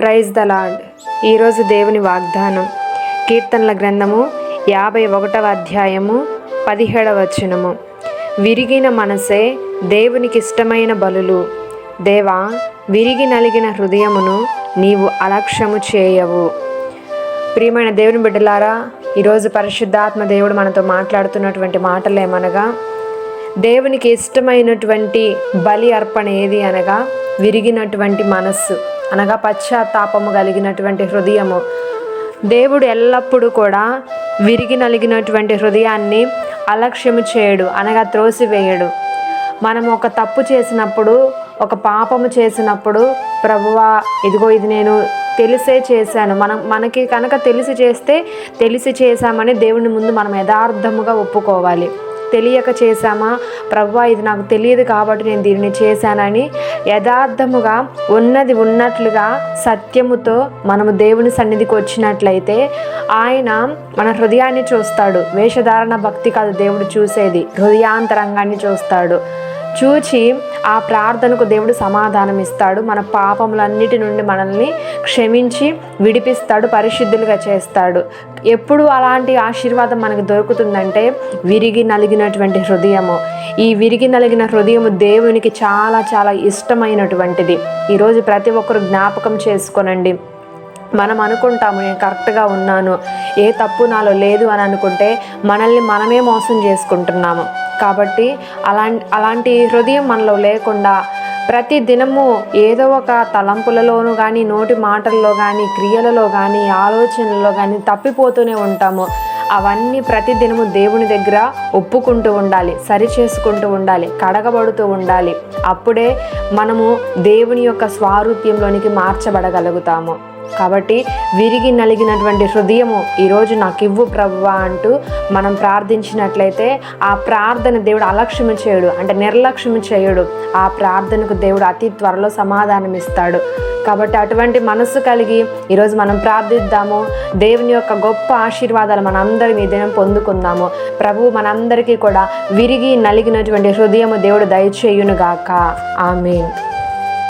Praise the lord ఈరోజు దేవుని వాగ్దానం. కీర్తనల గ్రంథము యాభై ఒకటవ అధ్యాయము పదిహేడవ వచనము. విరిగిన మనసే దేవునికి ఇష్టమైన బలులు. దేవా విరిగి నలిగిన హృదయమును నీవు అలక్ష్యము చేయవు. ప్రియమైన దేవుని బిడ్డలారా ఈరోజు పరిశుద్ధాత్మ దేవుడు మనతో మాట్లాడుతున్నటువంటి మాటలు ఏమనగా దేవునికి ఇష్టమైనటువంటి బలి అర్పణ ఏది అనగా విరిగినటువంటి మనస్సు అనగా పశ్చాత్తాపము కలిగినటువంటి హృదయము. దేవుడు ఎల్లప్పుడూ కూడా విరిగి నలిగినటువంటి హృదయాన్ని అలక్ష్యము చేయడు అనగా త్రోసివేయడు. మనం ఒక తప్పు చేసినప్పుడు ఒక పాపము చేసినప్పుడు ప్రభువా ఇదిగో ఇది నేను తెలిసే చేశాను. మనం మనకి కనుక తెలిసి చేస్తే తెలిసి చేశామని దేవుని ముందు మనం యథార్థముగా ఒప్పుకోవాలి. తెలియక చేశామా? ప్రభువా ఇది నాకు తెలియదు కాబట్టి నేను దీనిని చేశానని యథార్థముగా ఉన్నది ఉన్నట్లుగా సత్యముతో మనము దేవుని సన్నిధికి వచ్చినట్లయితే ఆయన మన హృదయాన్ని చూస్తాడు. వేషధారణ భక్తి కాదు దేవుడు చూసేది. హృదయాంతరంగాన్ని చూస్తాడు. చూచి ఆ ప్రార్థనకు దేవుడు సమాధానం ఇస్తాడు మన పాపములన్నిటి నుండి మనల్ని క్షమించి విడిపిస్తాడు పరిశుద్ధులుగా చేస్తాడు. ఎప్పుడు అలాంటి ఆశీర్వాదం మనకు దొరుకుతుందంటే విరిగి నలిగినటువంటి హృదయము. ఈ విరిగి నలిగిన హృదయము దేవునికి చాలా చాలా ఇష్టమైనటువంటిది. ఈరోజు ప్రతి ఒక్కరు జ్ఞాపకం చేసుకోనండి. మనం అనుకుంటాము నేను కరెక్ట్గా ఉన్నాను. ఏ తప్పు నాలో లేదు అని అనుకుంటే మనల్ని మనమే మోసం చేసుకుంటున్నాము. కాబట్టి అలా అలాంటి హృదయం మనలో లేకుండా ప్రతి దినము ఏదో ఒక తలంపులలోనూ కానీ నోటి మాటల్లో కానీ క్రియలలో కానీ ఆలోచనలో కానీ తప్పిపోతూనే ఉంటాము. అవన్నీ ప్రతి దినము దేవుని దగ్గర ఒప్పుకుంటూ ఉండాలి సరి చేసుకుంటూ ఉండాలి కడగబడుతూ ఉండాలి. అప్పుడే మనము దేవుని యొక్క స్వారూప్యంలోనికి మార్చబడగలుగుతాము. కాబట్టి విరిగి నలిగినటువంటి హృదయము ఈరోజు నాకు ఇవ్వు ప్రభువా అంటూ మనం ప్రార్థించినట్లయితే ఆ ప్రార్థన దేవుడు అలక్ష్యము చేయడు అంటే నిర్లక్ష్యము చేయడు. ఆ ప్రార్థనకు దేవుడు అతి త్వరలో సమాధానం ఇస్తాడు. కాబట్టి అటువంటి మనస్సు కలిగి ఈరోజు మనం ప్రార్థిద్దాము. దేవుని యొక్క గొప్ప ఆశీర్వాదాలు మనందరం ఈ దినం పొందుకుందాము. ప్రభువు మనందరికీ కూడా విరిగి నలిగినటువంటి హృదయము దేవుడు దయచేయునుగాక. ఆమె